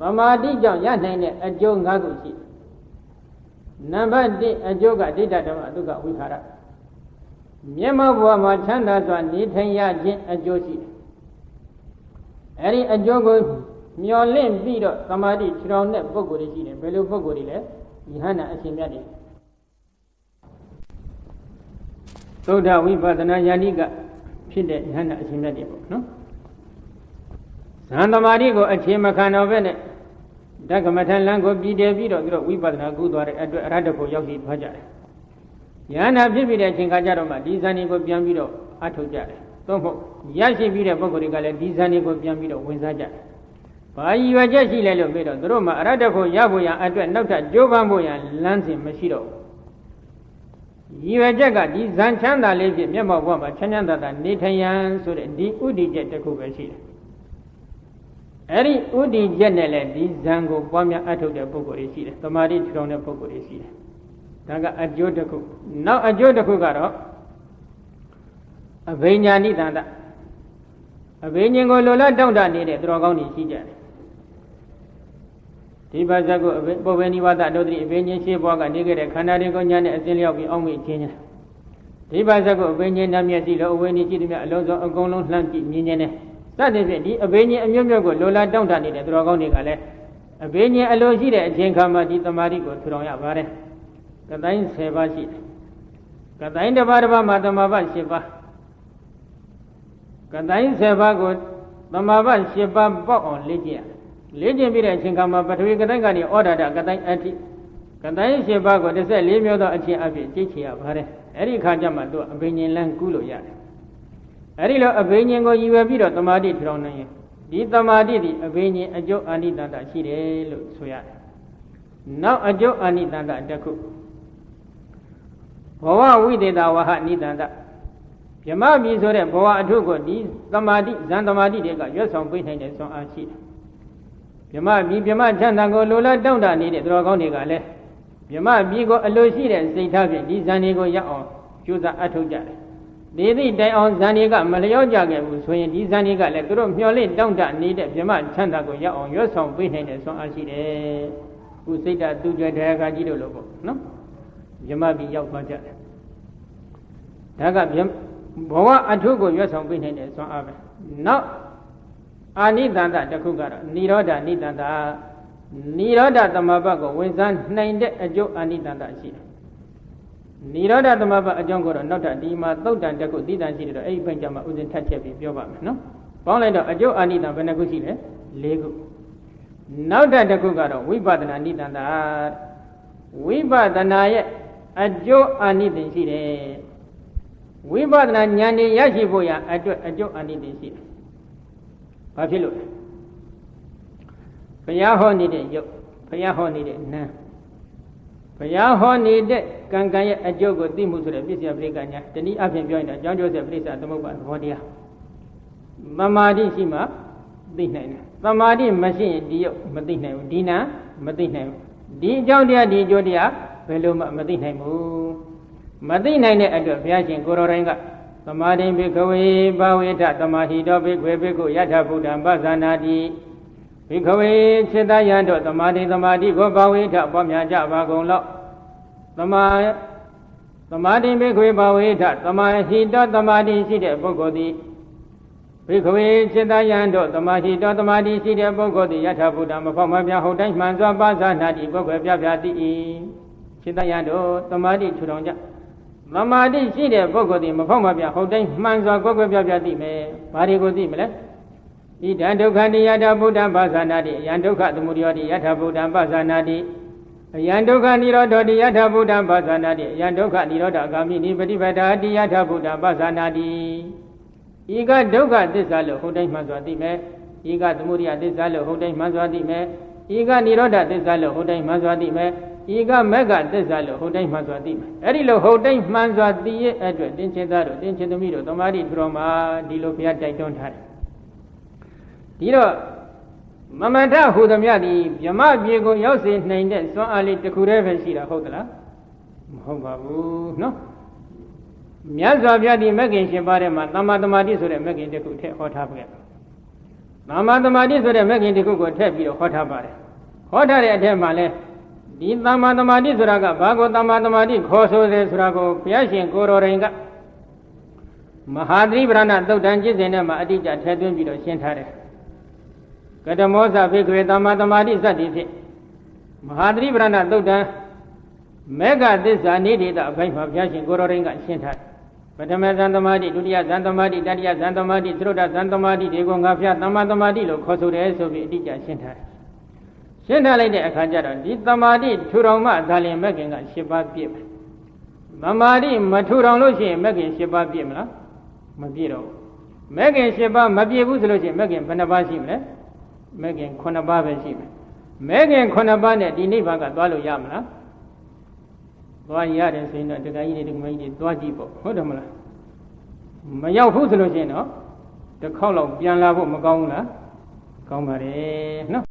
သမာဓိကြောင့်ရနိုင်တဲ့အကျိုး၅ခုရှိတယ်နံပါတ်1အကျိုးကဒိဋ္ဌဓမ္မအတုကဝိဟာရမျက်မှောက်ဘဝမှာချမ်းသာစွာနေထိုင်ရခြင်းအကျိုးရှိတယ်အဲဒီအကျိုးကိုမျော်လင့်ပြီးတော့သမာဓိခြေထောင်တဲ့ပုဂ္ဂိုလ်တွေရှိတယ်ဘယ်လိုပုဂ္ဂိုလ်တွေလဲယဟန္တာအရှင်မြတ်တွေသုဒ္ဓဝိပဿနာယန္တိကဖြစ်တဲ့ယဟန္တာအရှင်မြတ်တွေပေါ့နော် ဇန်သမာဓိကိုအခြေမခံတော့ပဲနဲ့ဓကမထလန်းကိုပြည်တယ်ပြီးတော့သူတို့ဝိပဿနာကုသွားတဲ့အတွက်အရဟတဖို့ရောက်ရှိသွားကြတယ်ယဟန္တာဖြစ်ပြီးတဲ့အချိန်ခါကျတော့မှဒီဇန်ဒီကိုပြန်ပြီးတော့အထုတ်ကြတယ်သို့မဟုတ်ရရှိပြီးတဲ့ပုဂ္ဂိုလ်တွေကလည်းဒီဇန်ဒီကိုပြန်ပြီးတော့ဝင်စားကြတယ်ဘာရည်ရွယ်ချက်ရှိလဲလို့ပြီးတော့သူတို့မှအရဟတဖို့ရဖို့ရန်အတွက်နောက်ထပ်ကြိုးပမ်းဖို့ရန်လမ်းစဉ်မရှိတော့ဘူးရည်ရွယ်ချက်ကဒီဇန်ချမ်းသာလေးဖြင့်မျက်မှောက်ဘဝမှာချမ်းချမ်းသာသာနေထိုင်ရန်ဆိုတဲ့ဒီဥဒိချက်တစ်ခုပဲရှိတယ် အဲ့ဒီဥဒိချက်နဲ့လည်းဒီဇန်ကိုပွားများအထုတ်တဲ့ပုဂ္ဂိုလ်တွေရှိတယ်တမာတိထူထောင်တဲ့ပုဂ္ဂိုလ်တွေရှိတယ်ဒါကအကျိုးတစ်ခုနောက်အကျိုးတစ်ခုကတော့အဘိညာဏိတန္တအဘိညာဉ်ကိုလိုလားတောင့်တနေတဲ့သူတော်ကောင်းတွေရှိကြတယ်ဒီပါဇက်ကိုပုဗ္ဗေနိဝသဒုတိအဘိညာဉ်ရှိဘွားကနေခဲ့တဲ့ခန္ဓာတွေကိုညာနဲ့အစဉ်လျောက်ပြီးအောက်မေ့ခြင်းညာဒီပါဇက်ကိုအဘိညာဉ်နှမျက်စိလောအဝိနည်းရှိသည်မြအလုံးစုံအကုန်လုံးလှမ်းကြည့်မြင်ခြင်းနဲ့ စသဖြင့်ဒီအဘိညာဉ်အမျိုးမျိုးကိုလိုလားတောင့်တနေတဲ့သူတော်ကောင်းတွေကလည်းအဘိညာဉ်အလိုရှိတဲ့အချိန်ခါမှာဒီတမာတိကိုထူထောင်ရပါတယ်ကတိုင်း10ပါးရှိတယ်ကတိုင်းတစ်ပါးတစ်ပါးမှာတမာပတ်10ပါးကတိုင်း10ပါးကိုတမာပတ်10ပါးပေါက်အောင်လေ့ကျင့်ရလေ့ကျင့်ပြီးတဲ့အချိန်ခါမှာပထဝီကတိုင်းကနေဩဒါဒကတိုင်းအထိကတိုင်း10ပါးကို14မျိုးသောအချင်းအဖြစ်ကြိတ်ချရပါတယ်အဲ့ဒီခါကျမှသူအဘိညာဉ်လန်းကူးလို့ရတယ် အဲ့ဒီလိုအဘိညာဉ်ကိုရည်ရွယ်ပြီးတော့တမာတိထူထောင်နိုင်ရင်ဒီတမာတိဒီအဘိညာဉ်အကျိုးအာနိတန္တရှိတယ်လို့ဆိုရတယ်နောက်အကျိုးအာနိတန္တတစ်ခုဘဝဝိသေသဝဟနိတန္တဗြမပြီဆိုတဲ့ဘဝအထုကိုဒီသမာဓိဇန်သမာဓိတွေကရွတ်ဆောင်ပေးနိုင်တဲ့ဆွမ်းအားရှိတယ်ဗြမပြီဗြမချမ်းသာကိုလိုလားတောင့်တနေတဲ့သူတော်ကောင်းတွေကလည်းဗြမပြီကိုအလိုရှိတဲ့စိတ်ထားဖြင့်ဒီဇန်တွေကိုရအောင်ကြိုးစားအထောက်ကြတယ် ဒီသည့်တိုင်အောင်ဇန်တွေကမလျော့ကြခဲ့ဘူးဆိုရင်ဒီဇန်တွေကလည်းသူတို့မျှော်လင့်တောင့်တနေတဲ့ဗြမချမ်းသာကိုရအောင်ရွတ်ဆောင်ပေးနိုင်တဲ့ဆွမ်းအားရှိတယ်ခုစိတ်ဓာတ်သူကြတဲ့အခါကြီးတို့လို့ပေါ့နော်မြမပြီးရောက်သွားကြတယ်ဒါကဘဝအထုကိုရွတ်ဆောင်ပေးနိုင်တဲ့ဆွမ်းအားပဲနောက်အာနိတန္တတစ်ခုကတော့និရောဓနိတန္တនិရောဓသမဘတ်ကိုဝင်စားနိုင်တဲ့အကျိုးအာနိတန္တရှိတယ် និရောဓသမဘတ်အကြောင်းကိုတော့နောက်ထပ်ဒီမှာသုတ်တန်တစ်ခုတိတန်ရှိတယ်တော့အဲ့ဒီဘက်ကျမှဥစဉ်ထပ်ချက်ပြီးပြောပါမယ်နော်ပေါင်းလိုက်တော့အကျိုးအာနိတန်ဘယ်နှခုရှိလဲ၄ခုနောက်ထပ်တစ်ခုကတော့ဝိပဿနာနိတန္တဝိပဿနာရဲ့အကျိုးအာနိသင်ရှိတယ်ဝိပဿနာဉာဏ်ဉာဏ်ရရှိဖို့ရအတွက်အကျိုးအာနိသင်ရှိတယ်ဘာဖြစ်လို့လဲဘုရားဟောနေတဲ့ယုတ်ဘုရားဟောနေတဲ့နာမ် ဘုရားဟောနေတဲ့ကံကံရဲ့အကျိုးကိုသိမှုဆိုတဲ့ပြည့်စုံပရိက္ခညာတနည်းအားဖြင့်ပြောရင်တော့အကြောင်းကျိုးဆက်ပြိဿသမုပ္ပါသဘောတရားသမာဓိရှိမှသိနိုင်တယ်သမာဓိမရှိရင်ဒီယုတ်မသိနိုင်ဘူးဒီနာမသိနိုင်ဘူးဒီအကြောင်းတရားဒီအကျိုးတရားဘယ်လိုမှမသိနိုင်ဘူးမသိနိုင်တဲ့အတွက်ဘုရားရှင်ကိုရောတိုင်းကသမာဓိဘိကဝေဘာဝေထသမာဟိတောဘိကွေဘိကုယထဗုဒ္ဓံပဇာနာတိ ဘိကဝေစေတယံတို့သမာဓိသမာဓိကိုဘာဝေထပွားများကြပါကုန်လော့သမာသမာဓိဘိကဝေဘာဝေထသမာဟိတောသမာဓိရှိတဲ့ပုဂ္ဂိုလ်သည်ဘိကဝေစေတယံတို့သမာဟိတောသမာဓိရှိတဲ့ပုဂ္ဂိုလ်သည်ယထဗုဒ္ဓံမဖောက်မပြဟုတ်တိုင်းမှန်စွာပဇာနာတိပုဂ္ဂိုလ်ပြပြတိ၏စေတယံတို့သမာဓိထူထောင်ကြသမာဓိရှိတဲ့ပုဂ္ဂိုလ်ဒီမဖောက်မပြဟုတ်တိုင်းမှန်စွာကိုယ်ကိုယ်ပြပြသိမယ်။ဘာတွေကိုသိမလဲ။ ဣဒံဒုက္ခတိယထာဗုဒ္ဓံပါဇာနာတိအယံဒုက္ခသမုဒယောတိယထာဗုဒ္ဓံပါဇာနာတိအယံဒုက္ခနိရောဓတိယထာဗုဒ္ဓံပါဇာနာတိအယံဒုက္ခနိရောဓဂามိနိပฏิပဒါတိယထာဗုဒ္ဓံပါဇာနာတိဤကဒုက္ခသစ္စာလို့ဟုတ်တိုင်းမှန်စွာသိမယ်ဤကသမုဒယသစ္စာလို့ဟုတ်တိုင်းမှန်စွာသိမယ်ဤကနိရောဓသစ္စာလို့ဟုတ်တိုင်းမှန်စွာသိမယ်ဤကမက်ကသစ္စာလို့ဟုတ်တိုင်းမှန်စွာသိမယ်အဲ့ဒီလိုဟုတ်တိုင်းမှန်စွာသိရဲ့အတွက်တင်းချင်းသားတို့တင်းချင်းသမီးတို့တမာတိထူတော်မှာဒီလိုဘုရားတိုက်တွန်းထားတယ် ဒီတော့မမထဟူသမျှသည်ဗြမပြေကိုရောက်စေနိုင်တဲ့စွမ်းအားလေးတစ်ခုတည်းပဲရှိတာဟုတ်သလားမဟုတ်ပါဘူးနော်မြတ်စွာဘုရားဒီမဂ္ဂင်ရှင်ပါးထဲမှာသမ္မာသမာဓိဆိုတဲ့မဂ္ဂင်တစ်ခုထည့်ဟောထားပြခဲ့သမ္မာသမာဓိဆိုတဲ့မဂ်ခင်တစ်ခုကိုထည့်ပြီးတော့ဟောထားပါတယ်ဟောထားတဲ့အထက်မှာလဲဒီသမ္မာသမာဓိဆိုတာကဘာကိုသမ္မာသမာဓိခေါ်ဆိုတယ်ဆိုတာကိုဘုရားရှင်ကိုရောရင်ကမဟာသီပရဏသုတ်တန်ကျင့်စဉ်ထဲမှာအတိအကျထည့်သွင်းပြီးတော့ရှင်းထားတယ် ကတမောဇဘိကဝေသမ္မာသမာဓိစတ္တိဖြင့်မဟာသီပရဏသုတ်တန်မေဃသစ္စာနိဒိတအပိုင်းမှာဘုရားရှင်ကိုရောရင်ကရှင်းထားတယ်ပထမဇန်သမာဓိဒုတိယဇန်သမာဓိတတိယဇန်သမာဓိသရုတ်တဇန်သမာဓိဒီကိုငါဖျားသမ္မာသမာဓိလို့ခေါ်ဆိုတယ်ဆိုပြီးအတိအကျရှင်းထားတယ်ရှင်းထားလိုက်တဲ့အခါကျတော့ဒီသမာဓိထူထောင်မှဒါလင်မဂ်ခင်က၈ပါးပြည့်မယ်သမာဓိမထူထောင်လို့ရှိရင်မဂ်ခင်၈ပါးပြည့်မလားမပြည့်တော့ဘူးမဂ်ခင်၈ပါးမပြည့်ဘူးဆိုလို့ရှိရင်မဂ်ခင်ဘယ်နှပါးရှိမလဲ မဂ်ခင်9ပါးပဲရှိမယ်မဂ်ခင်9ပါးနဲ့ဒီနိဗ္ဗာန်ကသွားလို့ရမလားသွားရတယ်ဆိုရင်တော့တခါကြီးတွေတခါကြီးတွေသွားကြည့်ပေါ့ဟုတ်တယ်မလားမရောက်ဘူးဆိုလို့ရှိရင်တော့တစ်ခေါက်လောက်ပြန်လာဖို့မကောင်းဘူးလားကောင်းပါတယ်နော်